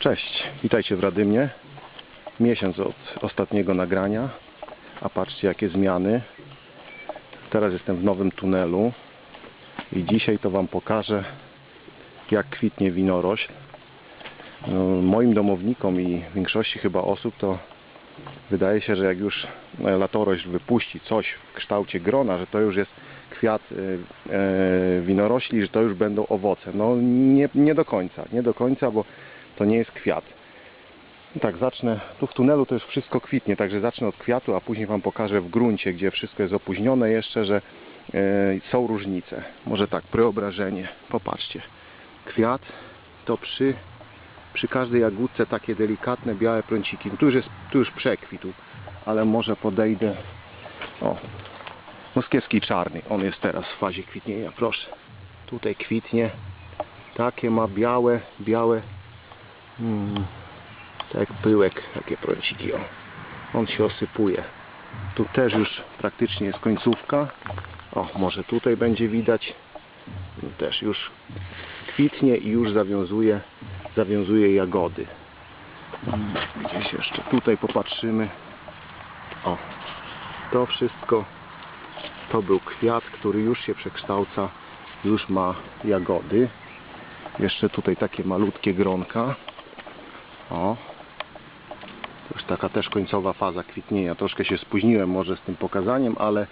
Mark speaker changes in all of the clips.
Speaker 1: Cześć, witajcie w Radymnie. Miesiąc od ostatniego nagrania, a patrzcie jakie zmiany. Teraz jestem w nowym tunelu i dzisiaj to Wam pokażę jak kwitnie winorośl. No, moim domownikom i większości chyba osób to wydaje się, że jak już e, latorośl wypuści coś w kształcie grona, że to już jest kwiat e, e, winorośli, że to już będą owoce. No nie, nie do końca, nie do końca, bo to nie jest kwiat. Tak, zacznę, tu w tunelu to już wszystko kwitnie, także zacznę od kwiatu, a później Wam pokażę w gruncie, gdzie wszystko jest opóźnione jeszcze, że e, są różnice. Może tak, przeobrażenie, popatrzcie. Kwiat to przy, przy każdej jagódce takie delikatne białe prąciki. Tu już jest, tu już przekwitł, ale może podejdę, o, moskiewski czarny, on jest teraz w fazie kwitnienia, proszę. Tutaj kwitnie, takie ma białe, białe, tak jak pyłek, takie prąciki, o. On się osypuje. Tu też już praktycznie jest końcówka. O, może tutaj będzie widać. Też już kwitnie i już zawiązuje, zawiązuje jagody. Gdzieś jeszcze tutaj popatrzymy. O, to wszystko to był kwiat, który już się przekształca, już ma jagody. Jeszcze tutaj takie malutkie gronka. O. To już taka też końcowa faza kwitnienia. Troszkę się spóźniłem może z tym pokazaniem, ale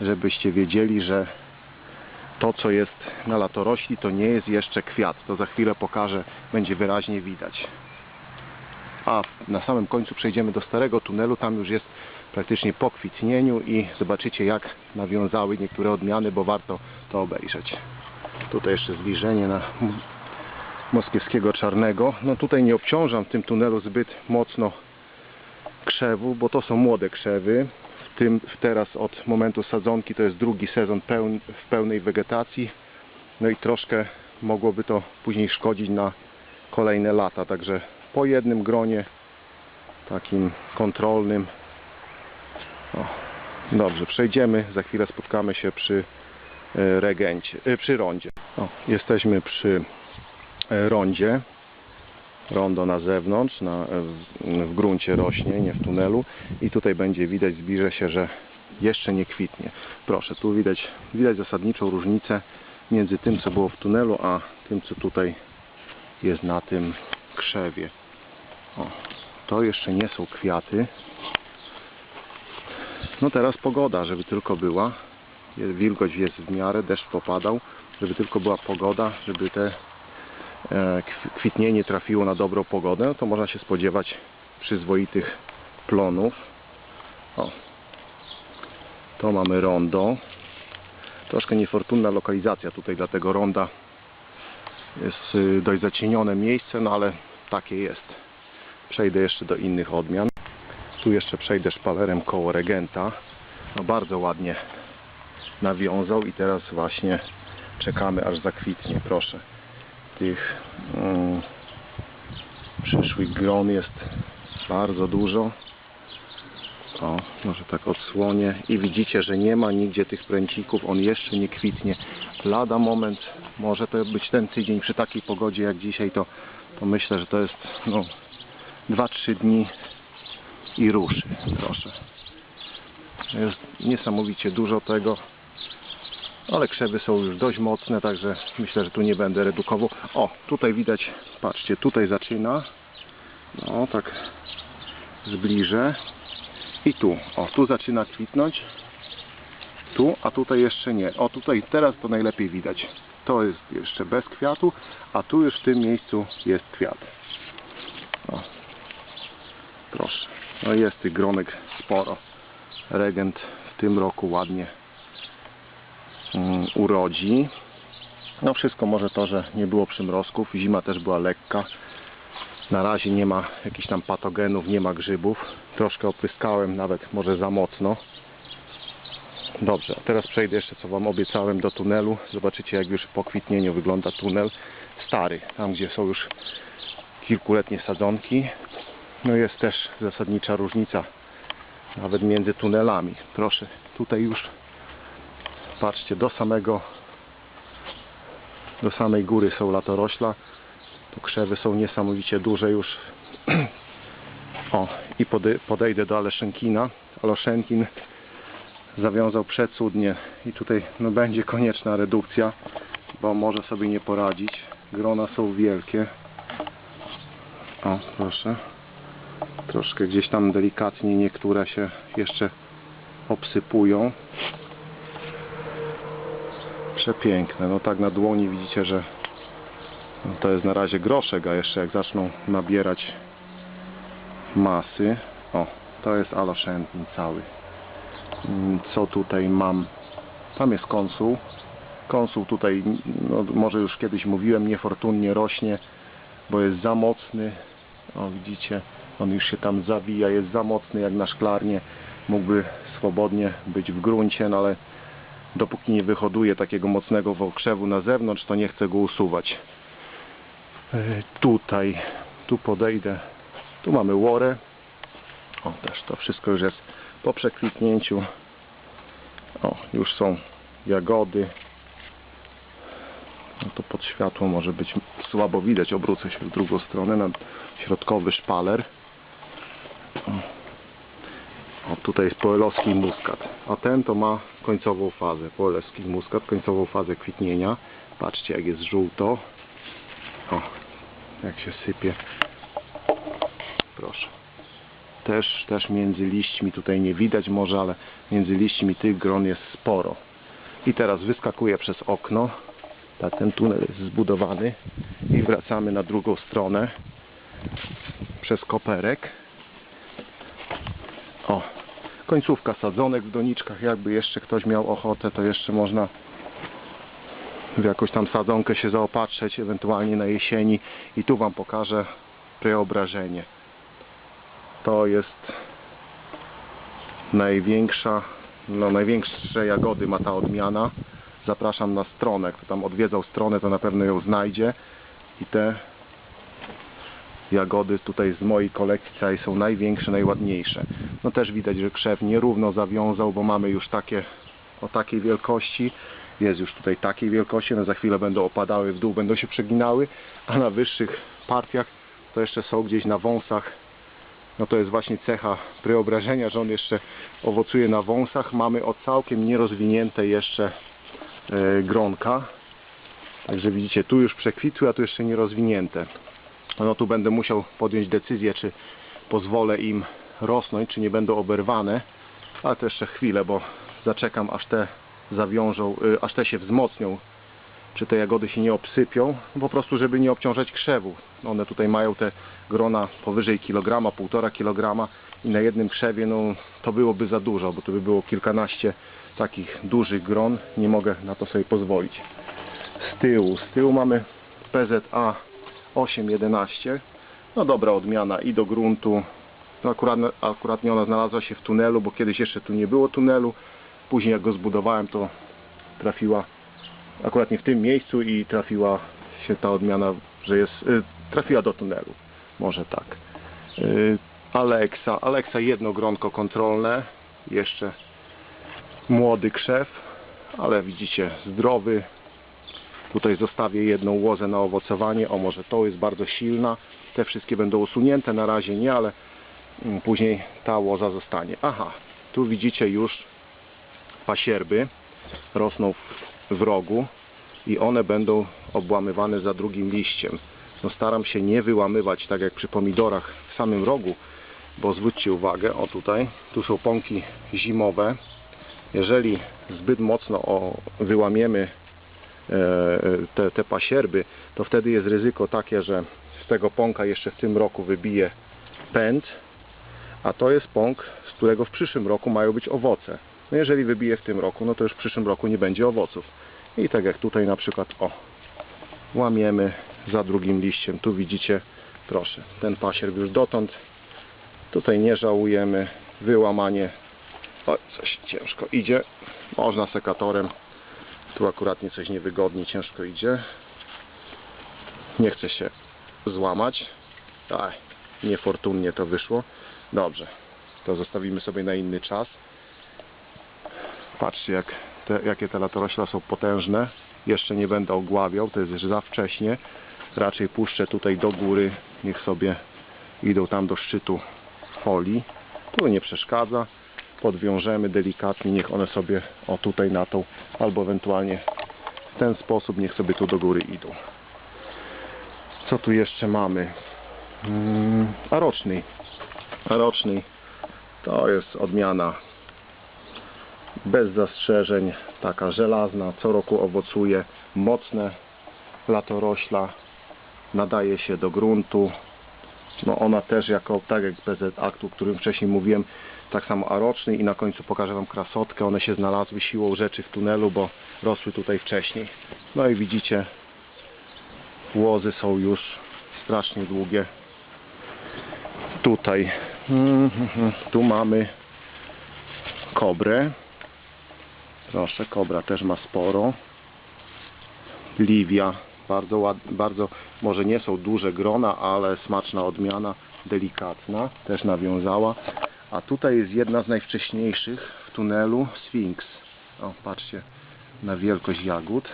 Speaker 1: żebyście wiedzieli, że to co jest na latorośli to nie jest jeszcze kwiat. To za chwilę pokażę, będzie wyraźnie widać. A na samym końcu przejdziemy do starego tunelu, tam już jest praktycznie po kwitnieniu i zobaczycie jak nawiązały niektóre odmiany, bo warto to obejrzeć. Tutaj jeszcze zbliżenie na moskiewskiego czarnego. No tutaj nie obciążam w tym tunelu zbyt mocno krzewu, bo to są młode krzewy. W tym teraz od momentu sadzonki to jest drugi sezon pełn, w pełnej wegetacji. No i troszkę mogłoby to później szkodzić na kolejne lata. Także po jednym gronie takim kontrolnym. O, dobrze, przejdziemy. Za chwilę spotkamy się przy e, regencie, e, przy rondzie. O, jesteśmy przy rondzie. Rondo na zewnątrz, na, w, w gruncie rośnie, nie w tunelu. I tutaj będzie widać, zbliżę się, że jeszcze nie kwitnie. Proszę, tu widać, widać zasadniczą różnicę między tym, co było w tunelu, a tym, co tutaj jest na tym krzewie. O, to jeszcze nie są kwiaty. No teraz pogoda, żeby tylko była. Wilgoć jest w miarę, deszcz popadał. Żeby tylko była pogoda, żeby te e, kwitnienie trafiło na dobrą pogodę, to można się spodziewać przyzwoitych plonów. O. To mamy rondo. Troszkę niefortunna lokalizacja tutaj dla tego ronda. Jest y, dość zacienione miejsce, no ale takie jest. Przejdę jeszcze do innych odmian. Tu jeszcze przejdę szpalerem koło regenta. No bardzo ładnie nawiązał i teraz właśnie czekamy aż zakwitnie. Proszę. Tych mm, przyszłych gron jest bardzo dużo. O, może tak odsłonię i widzicie, że nie ma nigdzie tych pręcików, on jeszcze nie kwitnie. Lada moment, może to być ten tydzień przy takiej pogodzie jak dzisiaj, to, to myślę, że to jest no, 2-3 dni i ruszy, proszę. Jest niesamowicie dużo tego, ale krzewy są już dość mocne, także myślę, że tu nie będę redukował. O, tutaj widać, patrzcie, tutaj zaczyna, no tak zbliżę i tu, o, tu zaczyna kwitnąć, tu, a tutaj jeszcze nie. O, tutaj teraz to najlepiej widać. To jest jeszcze bez kwiatu, a tu już w tym miejscu jest kwiat. O. Proszę. No jest tych gronek sporo. Regent w tym roku ładnie urodzi. No wszystko może to, że nie było przymrozków. Zima też była lekka. Na razie nie ma jakichś tam patogenów, nie ma grzybów. Troszkę opryskałem, nawet może za mocno. Dobrze, teraz przejdę jeszcze, co Wam obiecałem, do tunelu. Zobaczycie, jak już po kwitnieniu wygląda tunel stary. Tam, gdzie są już kilkuletnie sadzonki. No jest też zasadnicza różnica nawet między tunelami. Proszę, tutaj już patrzcie, do samego do samej góry są latorośla. Tu krzewy są niesamowicie duże już. O, i pode- podejdę do Aleszenkina. Aloszenkin zawiązał przecudnie i tutaj no, będzie konieczna redukcja, bo może sobie nie poradzić. Grona są wielkie. O, proszę. Troszkę gdzieś tam delikatnie niektóre się jeszcze obsypują. Przepiękne. No tak na dłoni widzicie, że to jest na razie groszek, a jeszcze jak zaczną nabierać masy. O, to jest aloszentin cały. Mm, Co tutaj mam? Tam jest konsul. Konsul tutaj, no, może już kiedyś mówiłem, niefortunnie rośnie, bo jest za mocny. O, widzicie, on już się tam zawija, jest za mocny jak na szklarnię. Mógłby swobodnie być w gruncie, no ale dopóki nie wyhoduje takiego mocnego wokrzewu na zewnątrz, to nie chcę go usuwać. E, Tutaj, tu podejdę. Tu mamy łorę. O, też to wszystko już jest po przekwitnięciu. O, już są jagody. No to pod światło może być słabo widać. Obrócę się w drugą stronę na środkowy szpaler. O, o tutaj jest poelowski muskat. A ten to ma końcową fazę. Poelowski muskat, końcową fazę kwitnienia. Patrzcie jak jest żółto. O, jak się sypie. Proszę. Też, też między liśćmi tutaj nie widać może, ale między liśćmi tych gron jest sporo. I teraz wyskakuję przez okno. Tak, ten tunel jest zbudowany i wracamy na drugą stronę przez koperek. O, końcówka sadzonek w doniczkach. Jakby jeszcze ktoś miał ochotę, to jeszcze można w jakąś tam sadzonkę się zaopatrzyć, ewentualnie na jesieni. I tu Wam pokażę preobrażenie. To jest największa, no największe jagody ma ta odmiana. Zapraszam na stronę. Kto tam odwiedzał stronę, to na pewno ją znajdzie. I te jagody tutaj z mojej kolekcji całej są największe, najładniejsze. No też widać, że krzew nierówno zawiązał, bo mamy już takie o takiej wielkości. Jest już tutaj takiej wielkości, no za chwilę będą opadały w dół, będą się przeginały, a na wyższych partiach to jeszcze są gdzieś na wąsach. No to jest właśnie cecha preobrażenia, że on jeszcze owocuje na wąsach. Mamy o całkiem nierozwinięte jeszcze e, gronka. Także widzicie, tu już przekwitły, a tu jeszcze nierozwinięte. No tu będę musiał podjąć decyzję, czy pozwolę im rosnąć, czy nie będą oberwane. Ale to jeszcze chwilę, bo zaczekam aż te zawiążą, y, aż te się wzmocnią, czy te jagody się nie obsypią, po prostu żeby nie obciążać krzewu. One tutaj mają te grona powyżej kilograma, półtora kilograma i na jednym krzewie no, to byłoby za dużo, bo to by było kilkanaście takich dużych gron, nie mogę na to sobie pozwolić. Z tyłu, z tyłu mamy PZA 811, no dobra odmiana i do gruntu, no akurat, akurat nie ona znalazła się w tunelu, bo kiedyś jeszcze tu nie było tunelu, później jak go zbudowałem to trafiła akurat nie w tym miejscu i trafiła się ta odmiana, że jest, y, trafiła do tunelu, może tak. Y, Alexa, Alexa jedno gronko kontrolne, jeszcze młody krzew, ale widzicie zdrowy. Tutaj zostawię jedną łozę na owocowanie, o może to jest bardzo silna, te wszystkie będą usunięte, na razie nie, ale mm, później ta łoza zostanie. Aha, tu widzicie już pasierby rosną w, rogu i one będą obłamywane za drugim liściem. No staram się nie wyłamywać tak jak przy pomidorach w samym rogu, bo zwróćcie uwagę, o tutaj, tu są pąki zimowe. Jeżeli zbyt mocno o, wyłamiemy te, te pasierby, to wtedy jest ryzyko takie, że z tego pąka jeszcze w tym roku wybije pęd, a to jest pąk, z którego w przyszłym roku mają być owoce. No jeżeli wybije w tym roku, no to już w przyszłym roku nie będzie owoców. I tak jak tutaj na przykład, o, łamiemy za drugim liściem. Tu widzicie, proszę, ten pasierb już dotąd. Tutaj nie żałujemy. Wyłamanie, o, coś ciężko idzie. Można sekatorem. Tu akurat nie coś niewygodnie, ciężko idzie. Nie chce się złamać. Niefortunnie to wyszło. Dobrze, to zostawimy sobie na inny czas. Patrzcie, jak te, jakie te latorośla są potężne. Jeszcze nie będę ogławiał, to jest już za wcześnie. raczej puszczę tutaj do góry. Niech sobie idą tam do szczytu folii. Tu nie przeszkadza. Podwiążemy delikatnie, niech one sobie o tutaj na tą, albo ewentualnie w ten sposób, niech sobie tu do góry idą. Co tu jeszcze mamy? Mm, a roczny. A roczny to jest odmiana bez zastrzeżeń, taka żelazna, co roku owocuje, mocne latorośla, nadaje się do gruntu. No ona też jako, tak jak PZ Aktu, o którym wcześniej mówiłem, tak samo aroczny i na końcu pokażę Wam krasotkę. One się znalazły siłą rzeczy w tunelu, bo rosły tutaj wcześniej. No i widzicie, łozy są już strasznie długie. Tutaj, mhm, tu mamy kobrę. Proszę, kobra też ma sporo. Liwia, bardzo ładnie, bardzo, może nie są duże grona, ale smaczna odmiana, delikatna, też nawiązała. A tutaj jest jedna z najwcześniejszych w tunelu, Sphinx. O, patrzcie na wielkość jagód.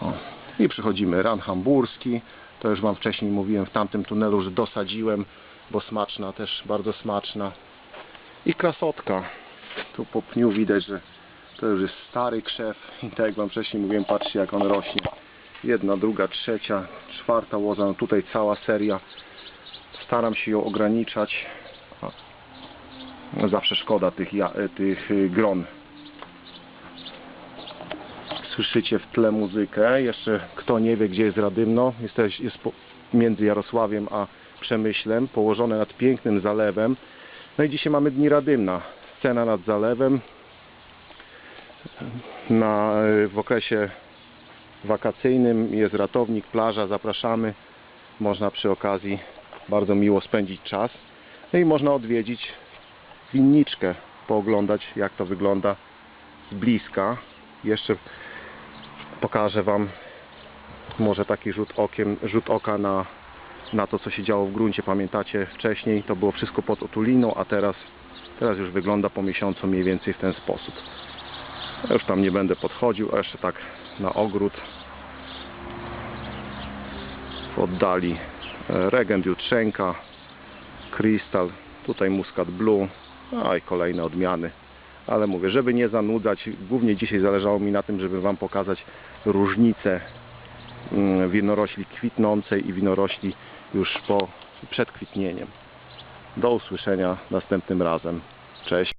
Speaker 1: O. I przechodzimy ran hamburski. To już Wam wcześniej mówiłem w tamtym tunelu, że dosadziłem, bo smaczna, też bardzo smaczna. I krasotka. Tu po pniu widać, że to już jest stary krzew. I tak jak Wam wcześniej mówiłem, patrzcie jak on rośnie. Jedna, druga, trzecia, czwarta łoza. No tutaj cała seria. Staram się ją ograniczać. No zawsze szkoda tych, ja, tych y, gron. Słyszycie w tle muzykę. Jeszcze kto nie wie, gdzie jest Radymno, jest, jest między Jarosławiem a Przemyślem, położone nad pięknym zalewem. No i dzisiaj mamy Dni Radymna. Scena nad zalewem. Na, w okresie wakacyjnym jest ratownik, plaża, zapraszamy. Można przy okazji bardzo miło spędzić czas. No i można odwiedzić winniczkę, pooglądać jak to wygląda z bliska. Jeszcze pokażę Wam może taki rzut, okiem, rzut oka na, na to, co się działo w gruncie. Pamiętacie, wcześniej to było wszystko pod otuliną, a teraz, teraz już wygląda po miesiącu mniej więcej w ten sposób. Ja już tam nie będę podchodził, a jeszcze tak na ogród w oddali e, Regent Jutrzenka, Crystal, tutaj Muscat Blue, a i kolejne odmiany. Ale mówię, żeby nie zanudzać, głównie dzisiaj zależało mi na tym, żeby Wam pokazać różnicę mm, winorośli kwitnącej i winorośli już po przed kwitnieniem. Do usłyszenia następnym razem. Cześć.